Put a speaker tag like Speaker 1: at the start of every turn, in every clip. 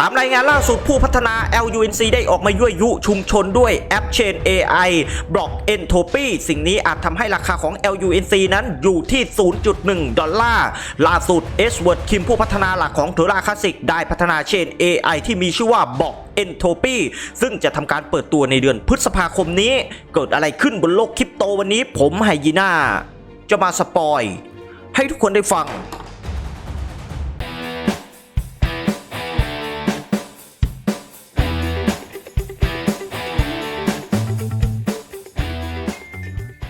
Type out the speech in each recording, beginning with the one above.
Speaker 1: ตามรายงานล่าสุดผู้พัฒนา LUNC ได้ออกมายั่วยุชุมชนด้วยแอป Chain AI Block Entropy สิ่งนี้อาจทำให้ราคาของ LUNC นั้นอยู่ที่ 0.1 ดอลลาร์ ล่าสุด e s w o r d Kim ผู้พัฒนาหลักของ t o r a Classic ได้พัฒนา Chain AI ที่มีชื่อว่า Block Entropy ซึ่งจะทำการเปิดตัวในเดือนพฤษภาคมนี้ เกิดอะไรขึ้นบนโลกคริปโตวันนี้ผมไฮยีน่าจะมาสปอย ให้ทุกคนได้ฟัง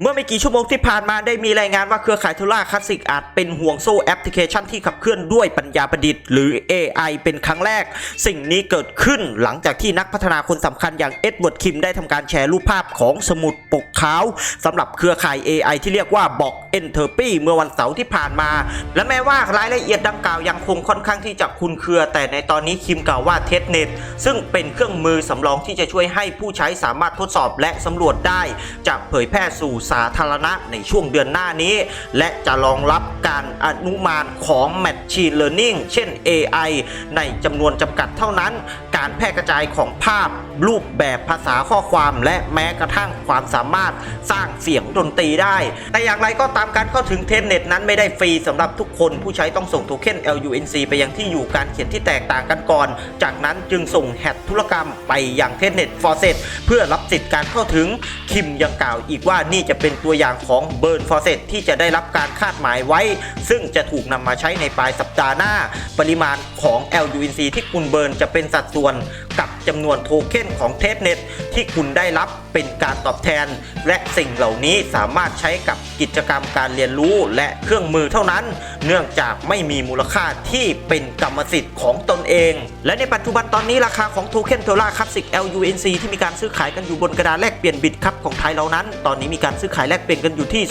Speaker 1: เมื่อไม่กี่ชั่วโมงที่ผ่านมาได้มีรายงานว่าเครือข่ายทูล่าคลาสสิกอาจเป็นห่วงโซ่แอปพลิเคชันที่ขับเคลื่อนด้วยปัญญาประดิษฐ์หรือ AI เป็นครั้งแรก สิ่งนี้เกิดขึ้นหลังจากที่นักพัฒนาคนสำคัญอย่างเอ็ดเวิร์ดคิมได้ทำการแชร์รูปภาพของสมุดปกขาวสำหรับเครือข่าย AI ที่เรียกว่าบอก e n t e r p y เมื่อวันเสาร์ที่ผ่านมา และแม้ว่ารายละเอียดดังกล่าวยังคงค่อนข้างที่จะคลุนเครือ แต่ในตอนนี้คิมกล่าวว่าเทสเน็ตซึ่งเป็นเครื่องมือสำรองที่จะช่วยให้ผู้ใช้สามารถทดสอบและสำรวจได้จะเผยแพร่สู่สาธารณะในช่วงเดือนหน้านี้ และจะรองรับการอนุมานของ Machine Learning เช่น AI ในจำนวนจำกัดเท่านั้น การแพร่กระจายของภาพ รูปแบบภาษาข้อความ และแม้กระทั่งความสามารถสร้างเสียงดนตรีได้ แต่อย่างไรก็ตามการเข้าถึงเทนเน็ตนั้นไม่ได้ฟรีสำหรับทุกคนผู้ใช้ต้องส่งโทเค็น LUNC ไปยังที่อยู่การเขียนที่แตกต่างกันก่อน จากนั้นจึงส่งแฮชธุรกรรมไปยังเทนเน็ตฟอร์เซเพื่อรับสิทธิ์การเข้าถึงคิมยังกล่าวอีกว่านี่จะเป็นตัวอย่างของเบิร์นฟอร์เซที่จะได้รับการคาดหมายไว้ ซึ่งจะถูกนำมาใช้ในปลายสัปดาห์หน้า ปริมาณของ LUNC ที่คุณเบิร์นจะเป็นสัดส่วนกับ จำนวนโทเค็นของเทสเน็ตที่คุณได้รับเป็นการตอบแทน และสิ่งเหล่านี้สามารถใช้กับกิจกรรมการเรียนรู้และเครื่องมือเท่านั้น เนื่องจากไม่มีมูลค่าที่เป็นกรรมสิทธิ์ของตนเอง และในปัจจุบันตอนนี้ราคาของโทเค็นโทล่าคลาสสิก LUNC ที่มีการซื้อขายกันอยู่บนกระดานแลกเปลี่ยนบิตครับของไทยเรานั้น ตอนนี้มีการซื้อขายแลกเปลี่ยนกันอยู่ที่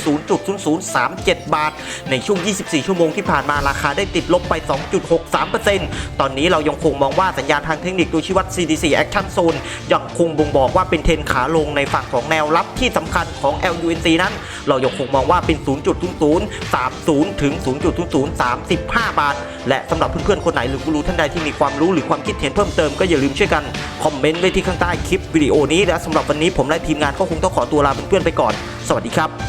Speaker 1: 0.0037 บาท ในช่วง 24 ชั่วโมงที่ผ่านมาราคาได้ติดลบไป 2.63%ตอนนี้เรายังคงมองว่าสัญญาณทางเทคนิคโดยชี้วัด CDC Action Zone ยังคงบ่งบอกว่าเป็นเทรนขาลงในฝั่งของแนวรับที่สำคัญของ LUNC นั้น เรายังคงมองว่าเป็น 0.0030 ถึง 0.0035 บาท และสำหรับเพื่อนๆ คนไหนหรือกูรูท่านใดที่มีความรู้หรือความคิดเห็นเพิ่มเติมก็อย่าลืมช่วยกัน คอมเมนต์ไว้ที่ข้างใต้คลิปวิดีโอนี้และสำหรับวันนี้ผมและทีมงานก็คงต้องขอตัวลาเพื่อนๆไปก่อน สวัสดีครับ